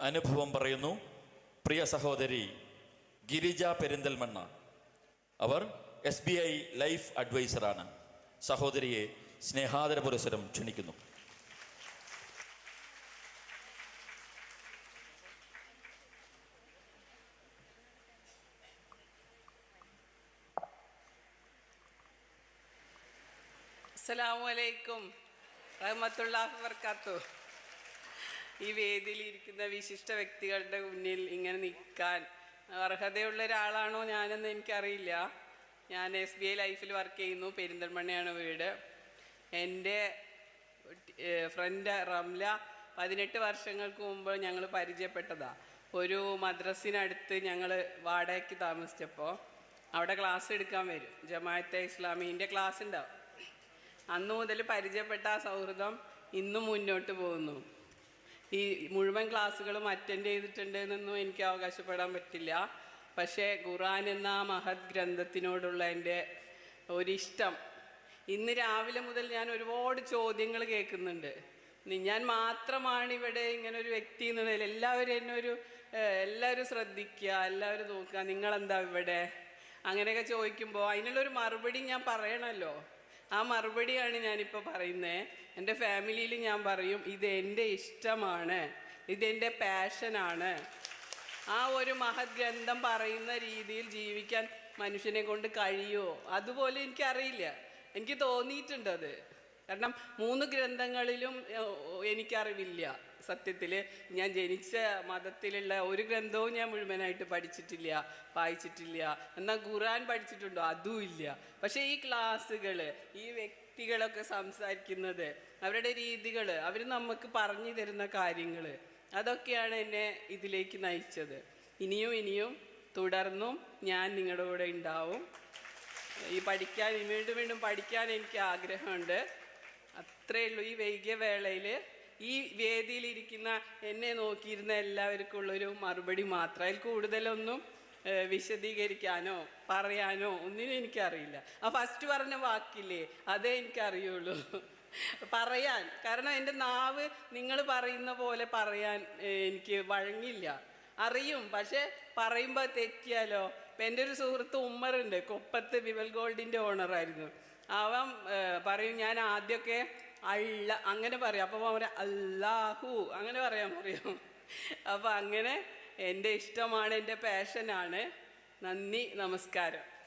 അനുഭവം പറയുന്നു. പ്രിയ സഹോദരി ഗിരിജ പെരിന്തൽമണ്ണ. അവർ എസ് ബി ഐ ലൈഫ് അഡ്വൈസറാണ്. സഹോദരിയെ സ്നേഹാദര പുരസ്സരം ക്ഷണിക്കുന്നു. അസലാമലൈക്കും റഹ്മത്തുള്ളാഹി വർക്കാത്തു ഈ വേദിയിലിരിക്കുന്ന വിശിഷ്ട വ്യക്തികളുടെ മുന്നിൽ ഇങ്ങനെ നിൽക്കാൻ അർഹതയുള്ള ഒരാളാണോ ഞാനെന്ന് എനിക്കറിയില്ല. ഞാൻ എസ് ബി ഐ ലൈഫിൽ വർക്ക് ചെയ്യുന്നു. പെരിന്തൽമണ്ണയാണ് വീട്. എന്റെ ഫ്രണ്ട് റംല പതിനെട്ട് വർഷങ്ങൾക്ക് മുമ്പ് ഞങ്ങൾ പരിചയപ്പെട്ടതാ. ഒരു മദ്രസിനടുത്ത് ഞങ്ങൾ വാടകയ്ക്ക് താമസിച്ചപ്പോൾ അവിടെ ക്ലാസ് എടുക്കാൻ വരും. ജമാഅത്തെ ഇസ്ലാമീന്റെ ക്ലാസ് ഉണ്ടാവും. അന്ന് മുതൽ പരിചയപ്പെട്ട ആ സൗഹൃദം ഇന്നും മുന്നോട്ട് പോകുന്നു. ഈ മുഴുവൻ ക്ലാസ്സുകളും അറ്റൻഡ് ചെയ്തിട്ടുണ്ട് എന്നൊന്നും എനിക്ക് അവകാശപ്പെടാൻ പറ്റില്ല. പക്ഷേ ഖുറാൻ എന്ന മഹത് ഗ്രന്ഥത്തിനോടുള്ള എന്റെ ഒരിഷ്ടം. ഇന്ന് രാവിലെ മുതൽ ഞാൻ ഒരുപാട് ചോദ്യങ്ങൾ കേൾക്കുന്നുണ്ട്. ഞാൻ മാത്രമാണ് ഇവിടെ ഇങ്ങനെ ഒരു വ്യക്തി എന്നുള്ളതിൽ എല്ലാവരും എന്നെ ഒരു എല്ലാവരും ശ്രദ്ധിക്കുക എല്ലാവരും നോക്കുക. നിങ്ങളെന്താ ഇവിടെ? അങ്ങനെയൊക്കെ ചോദിക്കുമ്പോൾ അതിനുള്ളൊരു മറുപടി ഞാൻ പറയണമല്ലോ. ആ മറുപടിയാണ് ഞാനിപ്പോൾ പറയുന്നത് എന്റെ ഫാമിലിയിൽ ഞാൻ പറയും ഇത് എന്റെ ഇഷ്ടമാണ്. ഇതെന്റെ പാഷനാണ്. ആ ഒരു മഹത് ഗ്രന്ഥം പറയുന്ന രീതിയിൽ ജീവിക്കാൻ മനുഷ്യനെ കൊണ്ട് കഴിയുമോ അതുപോലെ എനിക്കറിയില്ല. എനിക്ക് തോന്നിയിട്ടുണ്ട് അത്. കാരണം മൂന്ന് ഗ്രന്ഥങ്ങളിലും എനിക്കറിവില്ല. സത്യത്തിൽ ഞാൻ ജനിച്ച മതത്തിലുള്ള ഒരു ഗ്രന്ഥവും ഞാൻ മുഴുവനായിട്ട് പഠിച്ചിട്ടില്ല വായിച്ചിട്ടില്ല. എന്നാൽ ഖുറാൻ പഠിച്ചിട്ടുണ്ടോ? അതും ഇല്ല. പക്ഷേ ഈ ക്ലാസ്സുകൾ ഈ വ്യക്തികളൊക്കെ സംസാരിക്കുന്നത് അവരുടെ രീതികൾ അവർ നമുക്ക് പറഞ്ഞു തരുന്ന കാര്യങ്ങൾ അതൊക്കെയാണ് എന്നെ ഇതിലേക്ക് നയിച്ചത്. ഇനിയും ഇനിയും തുടർന്നും ഞാൻ നിങ്ങളുടെ കൂടെ ഉണ്ടാവും. ഈ പഠിക്കാൻ വീണ്ടും വീണ്ടും പഠിക്കാൻ എനിക്ക് ആഗ്രഹമുണ്ട്. അത്രയേ ഉള്ളൂ. ഈ വൈകിയ വേളയിൽ ഈ വേദിയിലിരിക്കുന്ന എന്നെ നോക്കിയിരുന്ന എല്ലാവർക്കും ഉള്ളൊരു മറുപടി മാത്രം. അതിൽ കൂടുതലൊന്നും വിശദീകരിക്കാനോ പറയാനോ ഒന്നിനും എനിക്കറിയില്ല. ആ ഫസ്റ്റ് പറഞ്ഞ വാക്കില്ലേ അതേ എനിക്കറിയുള്ളൂ. പറയാൻ കാരണം എന്റെ നാവ് നിങ്ങൾ പറയുന്ന പോലെ പറയാൻ എനിക്ക് വഴങ്ങില്ല. അറിയും പക്ഷെ പറയുമ്പോൾ തെറ്റിയാലോ? ഇപ്പം എന്റെ ഒരു സുഹൃത്ത് ഉമ്മറുണ്ട് കൊപ്പത്ത് വിവൽ ഗോൾഡിന്റെ ഓണറായിരുന്നു അവൻ പറയും ഞാൻ ആദ്യമൊക്കെ അള്ള അങ്ങനെ പറയാം. അപ്പോൾ പറയും അല്ലാഹു. അങ്ങനെ പറയാൻ പറയും. അപ്പോൾ അങ്ങനെ എന്റെ ഇഷ്ടമാണ് എന്റെ പാഷനാണ് നന്ദി നമസ്കാരം.